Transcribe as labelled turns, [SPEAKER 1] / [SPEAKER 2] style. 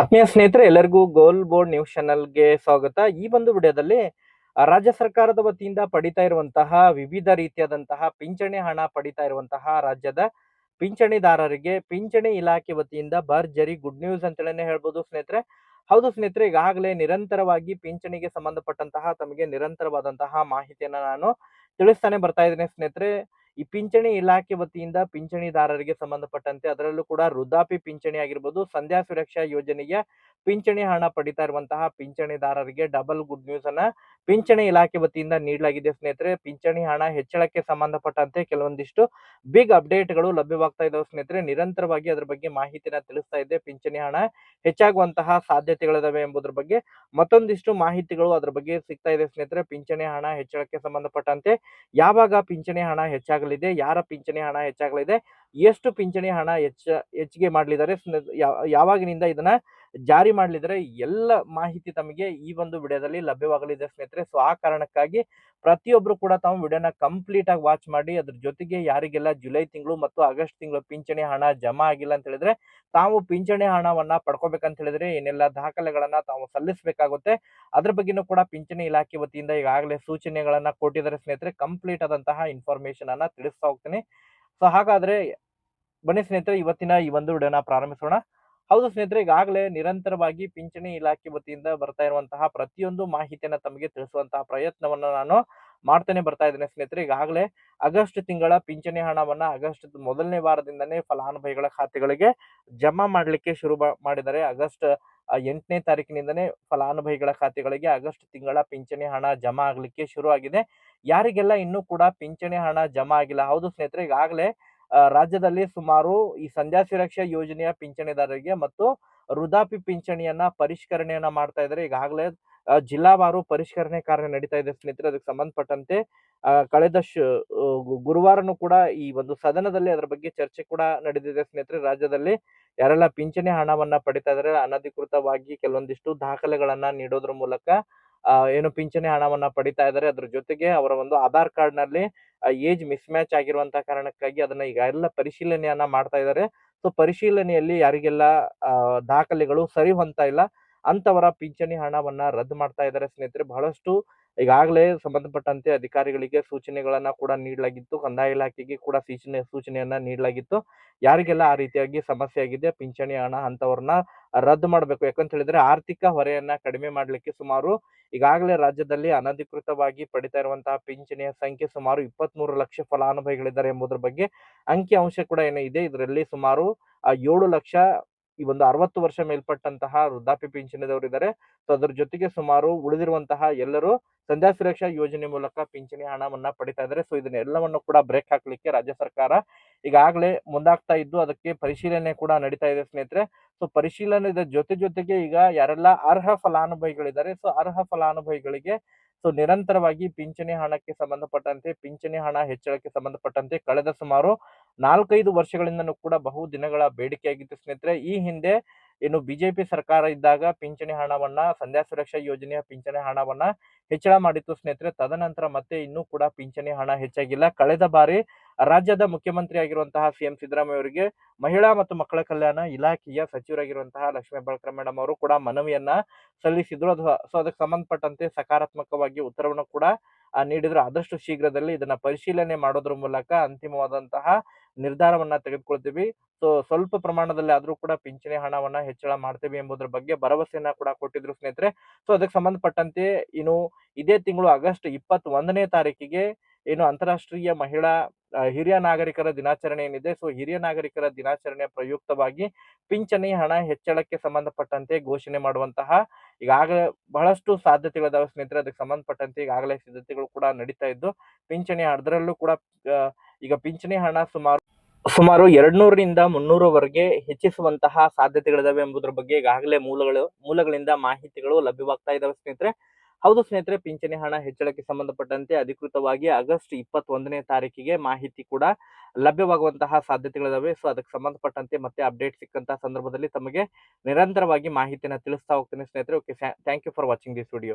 [SPEAKER 1] ಆತ್ಮೀಯ ಸ್ನೇಹಿತರೆ, ಎಲ್ಲರಿಗೂ ಗೋಲ್ ಬೋರ್ಡ್ ನ್ಯೂಸ್ ಚಾನೆಲ್ಗೆ ಸ್ವಾಗತ. ಈ ಒಂದು ವಿಡಿಯೋದಲ್ಲಿ ರಾಜ್ಯ ಸರ್ಕಾರದ ವತಿಯಿಂದ ಪಡಿತಾ ಇರುವಂತಹ ವಿವಿಧ ರೀತಿಯಾದಂತಹ ಪಿಂಚಣಿ ಹಣ ಪಡಿತಾ ಇರುವಂತಹ ರಾಜ್ಯದ ಪಿಂಚಣಿದಾರರಿಗೆ, ಪಿಂಚಣಿ ಇಲಾಖೆ ವತಿಯಿಂದ ಭರ್ಜರಿ ಗುಡ್ ನ್ಯೂಸ್ ಅಂತೇಳಿ ಹೇಳ್ಬೋದು ಸ್ನೇಹಿತರೆ. ಹೌದು ಸ್ನೇಹಿತರೆ, ಈಗಾಗಲೇ ನಿರಂತರವಾಗಿ ಪಿಂಚಣಿಗೆ ಸಂಬಂಧಪಟ್ಟಂತಹ, ತಮಗೆ ನಿರಂತರವಾದಂತಹ ಮಾಹಿತಿಯನ್ನು ನಾನು ತಿಳಿಸ್ತಾನೆ ಬರ್ತಾ ಇದ್ದೇನೆ ಸ್ನೇಹಿತರೆ. ಈ ಪಿಂಚಣಿ ಇಲಾಖೆ ವತಿಯಿಂದ ಪಿಂಚಣಿದಾರರಿಗೆ ಸಂಬಂಧಪಟ್ಟಂತೆ ಅದರಲ್ಲೂ ಕೂಡ ವೃದ್ಧಾಪಿ ಪಿಂಚಣಿ ಆಗಿರ್ಬೋದು ಸಂಧ್ಯಾ ಸುರಕ್ಷಾ ಯೋಜನೆಗೆ ಪಿಂಚಣಿ ಹಣ ಪಡಿತಾ ಇರುವಂತಹ ಪಿಂಚಣಿದಾರರಿಗೆ ಡಬಲ್ ಗುಡ್ ನ್ಯೂಸ್ ಅನ್ನ ಪಿಂಚಣಿ ಇಲಾಖೆ ವತಿಯಿಂದ ನೀಡಲಾಗಿದೆ. ಸ್ನೇಹಿತರೆ, ಪಿಂಚಣಿ ಹಣ ಹೆಚ್ಚಳಕ್ಕೆ ಸಂಬಂಧಪಟ್ಟಂತೆ ಕೆಲವೊಂದಿಷ್ಟು ಬಿಗ್ ಅಪ್ಡೇಟ್ಗಳು ಲಭ್ಯವಾಗ್ತಾ ಇದಾವೆ. ಸ್ನೇಹಿತರೆ, ನಿರಂತರವಾಗಿ ಅದರ ಬಗ್ಗೆ ಮಾಹಿತಿನ ತಿಳಿಸ್ತಾ ಇದ್ದೆ. ಪಿಂಚಣಿ ಹಣ ಹೆಚ್ಚಾಗುವಂತಹ ಸಾಧ್ಯತೆಗಳಿದಾವೆ ಎಂಬುದರ ಬಗ್ಗೆ ಮತ್ತೊಂದಿಷ್ಟು ಮಾಹಿತಿಗಳು ಅದರ ಬಗ್ಗೆ ಸಿಗ್ತಾ ಇದೆ. ಸ್ನೇಹಿತರೆ, ಪಿಂಚಣಿ ಹಣ ಹೆಚ್ಚಳಕ್ಕೆ ಸಂಬಂಧಪಟ್ಟಂತೆ ಯಾವಾಗ ಪಿಂಚಣಿ ಹಣ ಹೆಚ್ಚಾಗಲಿದೆ, ಯಾರ ಪಿಂಚಣಿ ಹಣ ಹೆಚ್ಚಾಗಲಿದೆ, ಎಷ್ಟು ಪಿಂಚಣಿ ಹಣ ಹೆಚ್ಚ, ಹೆಚ್ಚಿಗೆ ಮಾಡಲಿದ್ದಾರೆ ಯಾವಾಗಿನಿಂದ ಇದನ್ನ ಜಾರಿ ಮಾಡಲಿದ್ರೆ ಎಲ್ಲ ಮಾಹಿತಿ ತಮಗೆ ಈ ಒಂದು ವಿಡಿಯೋದಲ್ಲಿ ಲಭ್ಯವಾಗಲಿದೆ ಸ್ನೇಹಿತರೆ. ಸೊ ಆ ಕಾರಣಕ್ಕಾಗಿ ಪ್ರತಿಯೊಬ್ರು ಕೂಡ ತಾವು ವಿಡಿಯೋನ ಕಂಪ್ಲೀಟ್ ಆಗಿ ವಾಚ್ ಮಾಡಿ, ಅದ್ರ ಜೊತೆಗೆ ಯಾರಿಗೆಲ್ಲ ಜುಲೈ ತಿಂಗಳು ಮತ್ತು ಆಗಸ್ಟ್ ತಿಂಗಳು ಪಿಂಚಣಿ ಹಣ ಜಮಾ ಆಗಿಲ್ಲ ಅಂತ ಹೇಳಿದ್ರೆ, ತಾವು ಪಿಂಚಣಿ ಹಣವನ್ನ ಪಡ್ಕೋಬೇಕಂತ ಹೇಳಿದ್ರೆ ಏನೆಲ್ಲ ದಾಖಲೆಗಳನ್ನ ತಾವು ಸಲ್ಲಿಸಬೇಕಾಗುತ್ತೆ. ಅದ್ರ ಬಗ್ಗೆನೂ ಕೂಡ ಪಿಂಚಣಿ ಇಲಾಖೆ ವತಿಯಿಂದ ಈಗಾಗಲೇ ಸೂಚನೆಗಳನ್ನ ಕೊಟ್ಟಿದ್ದಾರೆ ಸ್ನೇಹಿತರೆ. ಕಂಪ್ಲೀಟ್ ಆದಂತಹ ಇನ್ಫಾರ್ಮೇಶನ್ ಅನ್ನ ತಿಳಿಸ್ತಾ ಹೋಗ್ತೀನಿ. ಸೊ ಹಾಗಾದ್ರೆ ಬನ್ನಿ ಸ್ನೇಹಿತರೆ, ಇವತ್ತಿನ ಈ ಒಂದು ವಿಡಿಯೋನ ಪ್ರಾರಂಭಿಸೋಣ. ಹೌದು ಸ್ನೇಹಿತರೆ, ಈಗಾಗಲೇ ನಿರಂತರವಾಗಿ ಪಿಂಚಣಿ ಇಲಾಖೆ ವತಿಯಿಂದ ಬರ್ತಾ ಇರುವಂತಹ ಪ್ರತಿಯೊಂದು ಮಾಹಿತಿಯನ್ನ ತಮಗೆ ತಿಳಿಸುವಂತಹ ಪ್ರಯತ್ನವನ್ನ ನಾನು ಮಾಡ್ತಾನೆ ಬರ್ತಾ ಇದ್ದೇನೆ ಸ್ನೇಹಿತರೆ. ಈಗಾಗಲೇ ಆಗಸ್ಟ್ ತಿಂಗಳ ಪಿಂಚಣಿ ಹಣವನ್ನ ಆಗಸ್ಟ್ ಮೊದಲನೇ ವಾರದಿಂದನೇ ಫಲಾನುಭವಿಗಳ ಖಾತೆಗಳಿಗೆ ಜಮಾ ಮಾಡಲಿಕ್ಕೆ ಶುರು ಮಾಡಿದರೆ ಆಗಸ್ಟ್ ಎಂಟನೇ ತಾರೀಕಿನಿಂದನೇ ಫಲಾನುಭವಿಗಳ ಖಾತೆಗಳಿಗೆ ಆಗಸ್ಟ್ ತಿಂಗಳ ಪಿಂಚಣಿ ಹಣ ಜಮಾ ಆಗಲಿಕ್ಕೆ ಶುರು ಆಗಿದೆ ಯಾರಿಗೆಲ್ಲ ಇನ್ನೂ ಕೂಡ ಪಿಂಚಣಿ ಹಣ ಜಮಾ ಆಗಿಲ್ಲ. ಹೌದು ಸ್ನೇಹಿತರೆ, ಈಗಾಗಲೇ ರಾಜ್ಯದಲ್ಲಿ ಸುಮಾರು ಈ ಸಂಧ್ಯಾ ಸುರಕ್ಷಾ ಯೋಜನೆಯ ಪಿಂಚಣಿದಾರರಿಗೆ ಮತ್ತು ವೃದ್ಧಾಪ್ಯ ಪಿಂಚಣಿಯನ್ನ ಪರಿಷ್ಕರಣೆಯನ್ನ ಮಾಡ್ತಾ ಇದ್ದಾರೆ ಈಗಾಗಲೇ ಜಿಲ್ಲಾವಾರು ಪರಿಷ್ಕರಣೆ ಕಾರ್ಯ ನಡೀತಾ ಇದೆ ಸ್ನೇಹಿತರೆ. ಅದಕ್ಕೆ ಸಂಬಂಧಪಟ್ಟಂತೆ ಕಳೆದ ಗುರುವಾರನೂ ಕೂಡ ಈ ಒಂದು ಸದನದಲ್ಲಿ ಅದರ ಬಗ್ಗೆ ಚರ್ಚೆ ಕೂಡ ನಡೆದಿದೆ ಸ್ನೇಹಿತರೆ. ರಾಜ್ಯದಲ್ಲಿ ಯಾರೆಲ್ಲ ಪಿಂಚಣಿ ಹಣವನ್ನ ಪಡಿತಾ ಇದಾರೆ, ಅನಧಿಕೃತವಾಗಿ ಕೆಲವೊಂದಿಷ್ಟು ದಾಖಲೆಗಳನ್ನ ನೀಡೋದ್ರ ಮೂಲಕ ಏನು ಪಿಂಚಣಿ ಹಣವನ್ನ ಪಡಿತಾ ಇದ್ದಾರೆ, ಅದ್ರ ಜೊತೆಗೆ ಅವರ ಒಂದು ಆಧಾರ್ ಕಾರ್ಡ್ನಲ್ಲಿ ಏಜ್ ಮಿಸ್ ಮ್ಯಾಚ್ ಆಗಿರುವಂತಹ ಕಾರಣಕ್ಕಾಗಿ ಅದನ್ನ ಈಗ ಎಲ್ಲ ಪರಿಶೀಲನೆಯನ್ನ ಮಾಡ್ತಾ ಇದ್ದಾರೆ. ಸೊ, ಪರಿಶೀಲನೆಯಲ್ಲಿ ಯಾರಿಗೆಲ್ಲ ದಾಖಲೆಗಳು ಸರಿ ಹೊಂದ್ತಾ ಇಲ್ಲ ಅಂತವರ ಪಿಂಚಣಿ ಹಣವನ್ನ ರದ್ದು ಮಾಡ್ತಾ ಇದ್ದಾರೆ ಸ್ನೇಹಿತರೆ. ಬಹಳಷ್ಟು ಈಗಾಗಲೇ ಸಂಬಂಧಪಟ್ಟಂತೆ ಅಧಿಕಾರಿಗಳಿಗೆ ಸೂಚನೆಗಳನ್ನ ಕೂಡ ನೀಡಲಾಗಿತ್ತು. ಕಂದಾಯ ಇಲಾಖೆಗೆ ಕೂಡ ಸೂಚನೆ, ಸೂಚನೆಯನ್ನ ನೀಡಲಾಗಿತ್ತು. ಯಾರಿಗೆಲ್ಲ ಆ ರೀತಿಯಾಗಿ ಸಮಸ್ಯೆ ಆಗಿದೆ, ಪಿಂಚಣಿ, ಹಣ ಅಂತವ್ರನ್ನ ರದ್ದು ಮಾಡಬೇಕು. ಯಾಕಂತ ಹೇಳಿದ್ರೆ ಆರ್ಥಿಕ ಹೊರೆಯನ್ನ ಕಡಿಮೆ ಮಾಡಲಿಕ್ಕೆ ಸುಮಾರು ಈಗಾಗಲೇ ರಾಜ್ಯದಲ್ಲಿ ಅನಧಿಕೃತವಾಗಿ ಪಡಿತಾ ಇರುವಂತಹ ಪಿಂಚಣಿಯ ಸಂಖ್ಯೆ ಸುಮಾರು ಇಪ್ಪತ್ತ್ ಮೂರು ಲಕ್ಷ ಫಲಾನುಭವಿಗಳಿದ್ದಾರೆ ಎಂಬುದರ ಬಗ್ಗೆ ಅಂಕಿ ಅಂಶ ಕೂಡ ಏನಿದೆ ಇದೆ. ಇದರಲ್ಲಿ ಸುಮಾರು ಏಳು ಲಕ್ಷ ಈ ಒಂದು ಅರವತ್ತು ವರ್ಷ ಮೇಲ್ಪಟ್ಟಂತಹ ವೃದ್ಧಾಪ್ಯ ಪಿಂಚಣಿದವರು ಇದ್ದಾರೆ ಸೊ, ಅದ್ರ ಜೊತೆಗೆ ಸುಮಾರು ಉಳಿದಿರುವಂತಹ ಎಲ್ಲರೂ ಸಂಧ್ಯಾ ಸುರಕ್ಷಾ ಯೋಜನೆ ಮೂಲಕ ಪಿಂಚಣಿ ಹಣವನ್ನ ಪಡಿತಾ ಇದ್ದಾರೆ ಸೊ, ಇದನ್ನೆಲ್ಲವನ್ನು ಕೂಡ ಬ್ರೇಕ್ ಹಾಕ್ಲಿಕ್ಕೆ ರಾಜ್ಯ ಸರ್ಕಾರ ಈಗಾಗಲೇ ಮುಂದಾಗ್ತಾ ಇದ್ದು ಅದಕ್ಕೆ ಪರಿಶೀಲನೆ ಕೂಡ ನಡೀತಾ ಇದೆ ಸ್ನೇಹಿತರೆ. ಸೊ ಪರಿಶೀಲನೆ ಜೊತೆ ಜೊತೆಗೆ ಈಗ ಯಾರೆಲ್ಲ ಅರ್ಹ ಫಲಾನುಭವಿಗಳಿದ್ದಾರೆ, ಸೊ, ಅರ್ಹ ಫಲಾನುಭವಿಗಳಿಗೆ ಸೊ, ನಿರಂತರವಾಗಿ ಪಿಂಚಣಿ ಹಣಕ್ಕೆ ಸಂಬಂಧಪಟ್ಟಂತೆ, ಪಿಂಚಣಿ ಹಣ ಹೆಚ್ಚಳಕ್ಕೆ ಸಂಬಂಧಪಟ್ಟಂತೆ ಕಳೆದ ಸುಮಾರು ನಾಲ್ಕೈದು ವರ್ಷಗಳಿಂದನೂ ಕೂಡ ಬಹು ದಿನಗಳ ಬೇಡಿಕೆಯಾಗಿತ್ತು ಸ್ನೇಹಿತರೆ. ಈ ಹಿಂದೆ ಏನು ಬಿಜೆಪಿ ಸರ್ಕಾರ ಇದ್ದಾಗ ಪಿಂಚಣಿ ಹಣವನ್ನ, ಸಂಧ್ಯಾ ಸುರಕ್ಷಾ ಯೋಜನೆಯ ಪಿಂಚಣಿ ಹಣವನ್ನ ಹೆಚ್ಚಳ ಮಾಡಿತ್ತು ಸ್ನೇಹಿತರೆ. ತದನಂತರ ಮತ್ತೆ ಇನ್ನೂ ಕೂಡ ಪಿಂಚಣಿ ಹಣ ಹೆಚ್ಚಾಗಿಲ್ಲ. ಕಳೆದ ಬಾರಿ ರಾಜ್ಯದ ಮುಖ್ಯಮಂತ್ರಿ ಆಗಿರುವಂತಹ ಸಿಎಂ ಸಿದ್ದರಾಮಯ್ಯ ಅವರಿಗೆ ಮಹಿಳಾ ಮತ್ತು ಮಕ್ಕಳ ಕಲ್ಯಾಣ ಇಲಾಖೆಯ ಸಚಿವರಾಗಿರುವಂತಹ ಲಕ್ಷ್ಮೀ ಬಳಕರ ಮೇಡಮ್ ಅವರು ಕೂಡ ಮನವಿಯನ್ನ ಸಲ್ಲಿಸಿದ್ರು. ಅದು ಸೊ, ಅದಕ್ಕೆ ಸಂಬಂಧಪಟ್ಟಂತೆ ಸಕಾರಾತ್ಮಕವಾಗಿ ಉತ್ತರವನ್ನು ಕೂಡ ನೀಡಿದ್ರು. ಆದಷ್ಟು ಶೀಘ್ರದಲ್ಲಿ ಇದನ್ನ ಪರಿಶೀಲನೆ ಮಾಡೋದ್ರ ಮೂಲಕ ಅಂತಿಮವಾದಂತಹ ನಿರ್ಧಾರವನ್ನ ತೆಗೆದುಕೊಳ್ತೀವಿ. ಸೊ, ಸ್ವಲ್ಪ ಪ್ರಮಾಣದಲ್ಲಿ ಆದ್ರೂ ಕೂಡ ಪಿಂಚಣಿ ಹಣವನ್ನ ಹೆಚ್ಚಳ ಮಾಡ್ತೀವಿ ಎಂಬುದರ ಬಗ್ಗೆ ಭರವಸೆಯನ್ನ ಕೂಡ ಕೊಟ್ಟಿದ್ರು ಸ್ನೇಹಿತರೆ. ಸೊ, ಅದಕ್ಕೆ ಸಂಬಂಧಪಟ್ಟಂತೆ ಇನ್ನು ಇದೇ ತಿಂಗಳು ಆಗಸ್ಟ್ ಇಪ್ಪತ್ತ್ ಒಂದನೇ ತಾರೀಕಿಗೆ ಏನು ಅಂತಾರಾಷ್ಟ್ರೀಯ ಮಹಿಳಾ ಹಿರಿಯ ನಾಗರಿಕರ ದಿನಾಚರಣೆ ಏನಿದೆ. ಸೊ, ಹಿರಿಯ ನಾಗರಿಕರ ದಿನಾಚರಣೆ ಪ್ರಯುಕ್ತವಾಗಿ ಪಿಂಚಣಿ ಹಣ ಹೆಚ್ಚಳಕ್ಕೆ ಸಂಬಂಧಪಟ್ಟಂತೆ ಘೋಷಣೆ ಮಾಡುವಂತಹ ಈಗಾಗಲೇ ಬಹಳಷ್ಟು ಸಾಧ್ಯತೆಗಳಿದಾವೆ ಸ್ನೇಹಿತರೆ. ಅದಕ್ಕೆ ಸಂಬಂಧಪಟ್ಟಂತೆ ಈಗಾಗಲೇ ಸಿದ್ಧತೆಗಳು ಕೂಡ ನಡೀತಾ ಇದ್ದು, ಪಿಂಚಣಿ ಅದರಲ್ಲೂ ಕೂಡ ಈಗ ಪಿಂಚಣಿ ಹಣ ಸುಮಾರು ಸುಮಾರು ಎರಡ್ನೂರರಿಂದ ಮುನ್ನೂರವರೆಗೆ ಹೆಚ್ಚಿಸುವಂತಹ ಸಾಧ್ಯತೆಗಳಿದಾವೆ ಎಂಬುದರ ಬಗ್ಗೆ ಈಗಾಗಲೇ ಮೂಲಗಳು, ಮೂಲಗಳಿಂದ ಮಾಹಿತಿಗಳು ಲಭ್ಯವಾಗ್ತಾ ಇದಾವೆ ಸ್ನೇಹಿತರೆ. ಹೌದು ಸ್ನೇಹಿತರೆ, ಪಿಂಚಣಿ ಹಣ ಹೆಚ್ಚಳಕ್ಕೆ ಸಂಬಂಧಪಟ್ಟಂತೆ ಅಧಿಕೃತವಾಗಿ ಆಗಸ್ಟ್ ಇಪ್ಪತ್ತೊಂದನೇ ತಾರೀಕಿಗೆ ಮಾಹಿತಿ ಕೂಡ ಲಭ್ಯವಾಗುವಂತಹ ಸಾಧ್ಯತೆಗಳಿದಾವೆ. ಸೊ, ಅದಕ್ಕೆ ಸಂಬಂಧಪಟ್ಟಂತೆ ಮತ್ತೆ ಅಪ್ಡೇಟ್ ಸಿಕ್ಕಂತಹ ಸಂದರ್ಭದಲ್ಲಿ ತಮಗೆ ನಿರಂತರವಾಗಿ ಮಾಹಿತಿಯನ್ನು ತಿಳಿಸ್ತಾ ಹೋಗ್ತೇನೆ ಸ್ನೇಹಿತರೆ. Okay thank you for watching this video